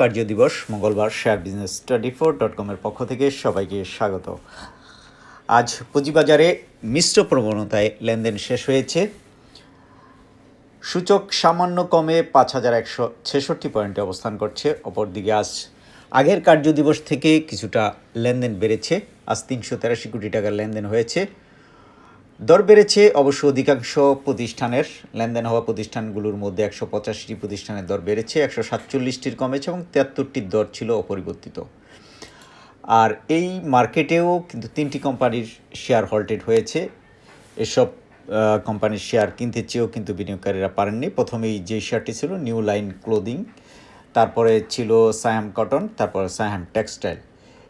কার্য দিবস মঙ্গলবার share business twenty four dot কমের পক্ষ থেকে সবাইকে স্বাগত। আজ পুঁজিবাজারে মিশ্র প্রবণতায় লেনদেন শেষ হয়েছে। সূচক সামান্য কমে পাঁচ হাজার একশো ছেষট্টি পয়েন্টে অবস্থান করছে। অপরদিকে আজ আগের কার্য দিবস থেকে কিছুটা লেনদেন বেড়েছে। আজ তিনশো তেরাশি কোটি টাকার লেনদেন হয়েছে। দর বেড়েছে। অবশ্য অধিকাংশ প্রতিষ্ঠানের লেনদেন হওয়া প্রতিষ্ঠানগুলোর মধ্যে একশো পঁচাশিটি প্রতিষ্ঠানের দর বেড়েছে, একশো সাতচল্লিশটির কমেছে এবং তিয়াত্তরটির দর ছিল অপরিবর্তিত। আর এই মার্কেটেও কিন্তু তিনটি কোম্পানির শেয়ার হল্টেড হয়েছে। এসব কোম্পানির শেয়ার কিনতে চেয়েও কিন্তু বিনিয়োগকারীরা পারেননি। প্রথমেই যে শেয়ারটি ছিল নিউ লাইন ক্লোদিং, তারপরে ছিল সায়াম কটন, তারপর সায়াম টেক্সটাইল।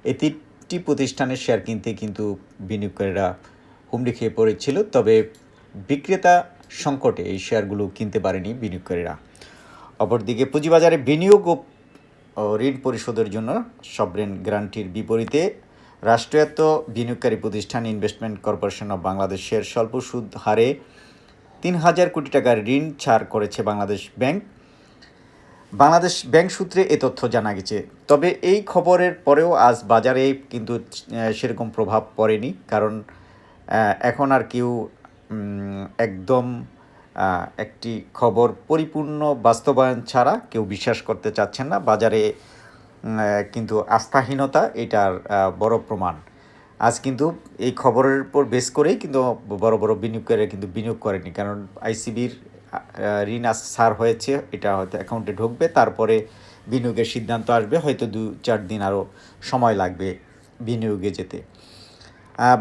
এই তিনটি প্রতিষ্ঠানের শেয়ার কিনতে কিন্তু বিনিয়োগকারীরা হুমড়ি খেয়ে পড়েছিল, তবে বিক্রেতা সংকটে এই শেয়ারগুলো কিনতে পারেনি বিনিয়োগকারীরা। অপরদিকে পুঁজিবাজারে বিনিয়োগ ও ঋণ পরিশোধের জন্য সবরেন গ্রান্টির বিপরীতে রাষ্ট্রায়ত্ত বিনিয়োগকারী প্রতিষ্ঠান ইনভেস্টমেন্ট কর্পোরেশন অব বাংলাদেশের স্বল্প সুদ হারে তিন হাজার কোটি টাকার ঋণ ছাড় করেছে বাংলাদেশ ব্যাংক। বাংলাদেশ ব্যাংক সূত্রে এ তথ্য জানা গেছে। তবে এই খবরের পরেও আজ বাজারে কিন্তু সেরকম প্রভাব পড়েনি, কারণ এখন আর কেউ একদম একটি খবর পরিপূর্ণ বাস্তবায়ন ছাড়া কেউ বিশ্বাস করতে চাচ্ছেন না। বাজারে কিন্তু আস্থাহীনতা, এটার বড় প্রমাণ। আজ কিন্তু এই খবরের উপর বেস করেই কিন্তু বড় বড় বিনিয়োগকারীরা কিন্তু বিনিয়োগ করেনি। কারণ আইসিবির ঋণ সার হয়েছে, এটা হয়তো অ্যাকাউন্টে ঢুকবে, তারপরে বিনিয়োগের সিদ্ধান্ত আসবে। হয়তো দু চার দিন আরও সময় লাগবে বিনিয়োগে যেতে।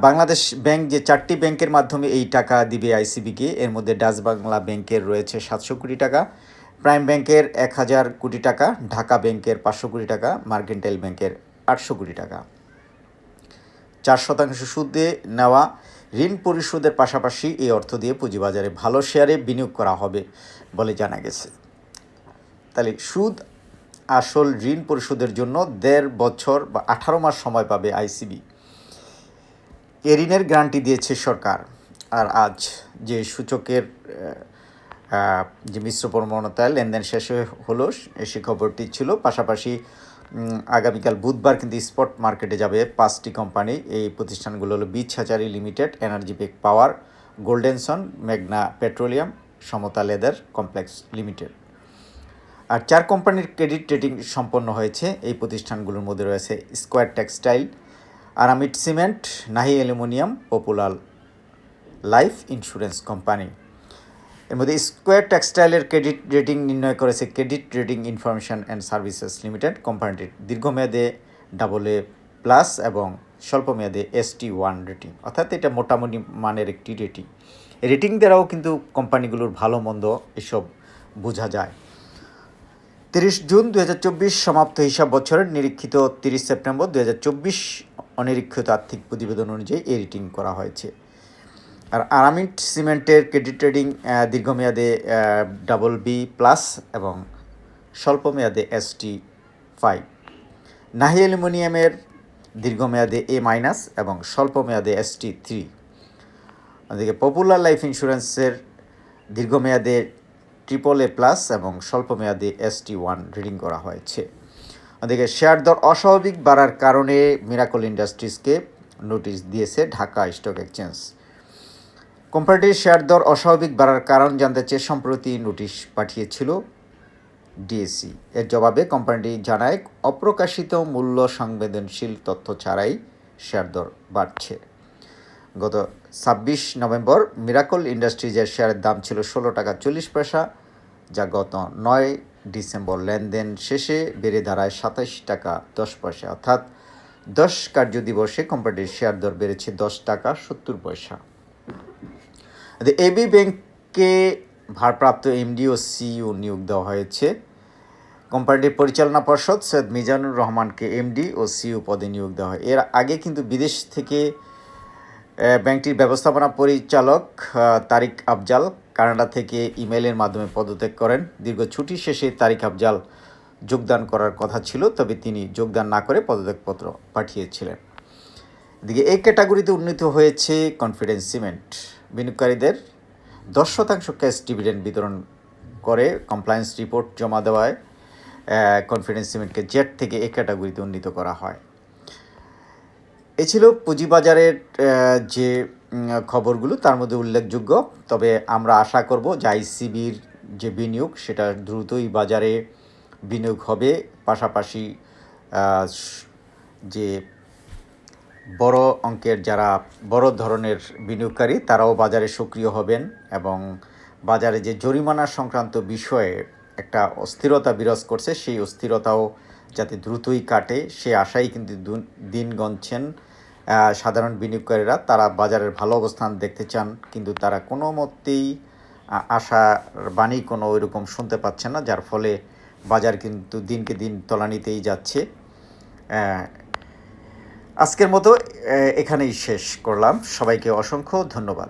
বাংলাদেশ ব্যাংক যে চারটি ব্যাংকের মাধ্যমে এই টাকা দিবে আইসিবিকে, এর মধ্যে ডাচ বাংলা ব্যাংকের রয়েছে সাতশো কোটি টাকা, প্রাইম ব্যাংকের এক হাজার কোটি টাকা, ঢাকা ব্যাংকের পাঁচশো কোটি টাকা, মার্কেন্টাইল ব্যাংকের আটশো কোটি টাকা। চার শতাংশ সুদে নেওয়া ঋণ পরিশোধের পাশাপাশি এই অর্থ দিয়ে পুঁজিবাজারে ভালো শেয়ারে বিনিয়োগ করা হবে বলে জানা গেছে। তাহলে সুদ আসল ঋণ পরিশোধের জন্য দেড় বছর বা আঠারো মাস সময় পাবে আইসিবি। ঋণের গ্যারান্টি দিয়েছে সরকার। আর আজ যে সূচকের যে মিশ্র প্রবণতায় লেনদেন শেষ হলো, সে খবরটি ছিল। পাশাপাশি আগামীকাল বুধবার কিন্তু স্পট মার্কেটে যাবে পাঁচটি কোম্পানি। এই প্রতিষ্ঠানগুলো হলো বিচ হাজারি লিমিটেড, এনার্জি পেক পাওয়ার গোল্ডেনসন মেঘনা পেট্রোলিয়াম, সমতা লেদার কমপ্লেক্স লিমিটেড। আর চার কোম্পানির ক্রেডিট রেটিং সম্পন্ন হয়েছে। এই প্রতিষ্ঠানগুলোর মধ্যে রয়েছে Square textile Aramit cement, Nahee aluminium Popular life insurance company. এর মধ্যে স্কোয়ার টেক্সটাইলের ক্রেডিট রেটিং নির্ণয় করেছে credit rating information and services limited কোম্পানিটির দীর্ঘমেয়াদে ডাবল এ প্লাস এবং স্বল্পমেয়াদে এস টি ওয়ান রেটিং। অর্থাৎ এটা মোটামুটি মানের একটি রেটিং। রেটিং দ্বারাও কিন্তু কোম্পানিগুলোর ভালো মন্দ এসব বোঝা যায়। তিরিশ জুন দু হাজার চব্বিশ সমাপ্ত হিসাব বছরের নিরীক্ষিত তিরিশ সেপ্টেম্বর দু হাজার চব্বিশ অনিরীক্ষিত আর্থিক প্রতিবেদন অনুযায়ী এই রেটিং করা হয়েছে। আর আরামিড সিমেন্টের ক্রেডিট রেটিং দীর্ঘমেয়াদে ডাবল বি প্লাস এবং স্বল্পমেয়াদে এস টি ফাইভ নাহি অ্যালুমিনিয়ামের দীর্ঘমেয়াদে এ মাইনাস এবং স্বল্পমেয়াদে এস টি থ্রি ওদিকে পপুলার লাইফ ইন্স্যুরেন্সের দীর্ঘমেয়াদে ট্রিপল এ প্লাস এবং স্বল্পমেয়াদে এস টি ওয়ান রিডিং করা হয়েছে। ওদিকে শেয়ার দর অস্বাভাবিক বাড়ার কারণে মিরাকল ইন্ডাস্ট্রিজকে নোটিশ দিয়েছে ঢাকা স্টক এক্সচেঞ্জ। কোম্পানিটির শেয়ার দর অস্বাভাবিক বাড়ার কারণ জানতে চেয়ে সম্প্রতি নোটিশ পাঠিয়েছিল ডিএসসি এর জবাবে কোম্পানিটি জানায়, অপ্রকাশিত মূল্য সংবেদনশীল তথ্য ছাড়াই শেয়ার দর বাড়ছে। গত ছাব্বিশ নভেম্বর মিরাকল ইন্ডাস্ট্রিজের শেয়ারের দাম ছিল ষোলো টাকা চল্লিশ পয়সা, যা গত নয় ডিসেম্বর লেনদেন শেষে বেড়ে দাঁড়ায় সাতাশ টাকা দশ পয়সা। অর্থাৎ দশ কার্য দিবসে কোম্পানিটির শেয়ার দর বেড়েছে দশ টাকা সত্তর পয়সা। এবি ব্যাংকে ভারপ্রাপ্ত এমডি ও সিইও নিয়োগ দেওয়া হয়েছে। কোম্পানিটির পরিচালনা পর্ষদ সৈয়দ মিজানুর রহমানকে এমডি ও সিইও পদে নিয়োগ দেওয়া হয়। এর আগে কিন্তু বিদেশ থেকে ব্যাংকটির ব্যবস্থাপনা পরিচালক তারিক আফজাল কানাডা থেকে ইমেলের মাধ্যমে পদত্যাগ করেন। দীর্ঘ ছুটি শেষে তারিক আফজাল যোগদান করার কথা ছিল, তবে তিনি যোগদান না করে পদত্যাগপত্র পাঠিয়েছিলেন। এদিকে এই ক্যাটাগরিতে উন্নীত হয়েছে কনফিডেন্স সিমেন্ট। বিনিয়োগকারীদের দশ শতাংশ ক্যাশ ডিভিডেন্ড বিতরণ করে কমপ্লায়েন্স রিপোর্ট জমা দেওয়ায় কনফিডেন্স সিমেন্টকে জেড থেকে এ ক্যাটাগরিতে উন্নীত করা হয়। এ ছিল পুঁজিবাজারের যে খবরগুলো, তার মধ্যে উল্লেখযোগ্য। তবে আমরা আশা করব যে আইসিবির যে বিনিয়োগ, সেটা দ্রুতই বাজারে বিনিয়োগ হবে। পাশাপাশি যে বড় অঙ্কের যারা বড় ধরনের বিনিয়োগকারী, তারাও বাজারে সক্রিয় হবেন এবং বাজারে যে জরিমানা সংক্রান্ত বিষয়ে একটা অস্থিরতা বিরাজ করছে, সেই অস্থিরতাও যাতে দ্রুতই কাটে, সে আশাই কিন্তু দিন গণছেন। সাধারণ বিনিয়োগকারীরা তারা বাজারের ভালো অবস্থান দেখতে চান, কিন্তু তারা কোনো মতেই আশার বাণী কোনো ওইরকম শুনতে পাচ্ছে না, যার ফলে বাজার কিন্তু দিনকে দিন তলানিতেই যাচ্ছে। আজকের মতো এখানেই শেষ করলাম। সবাইকে অসংখ্য ধন্যবাদ।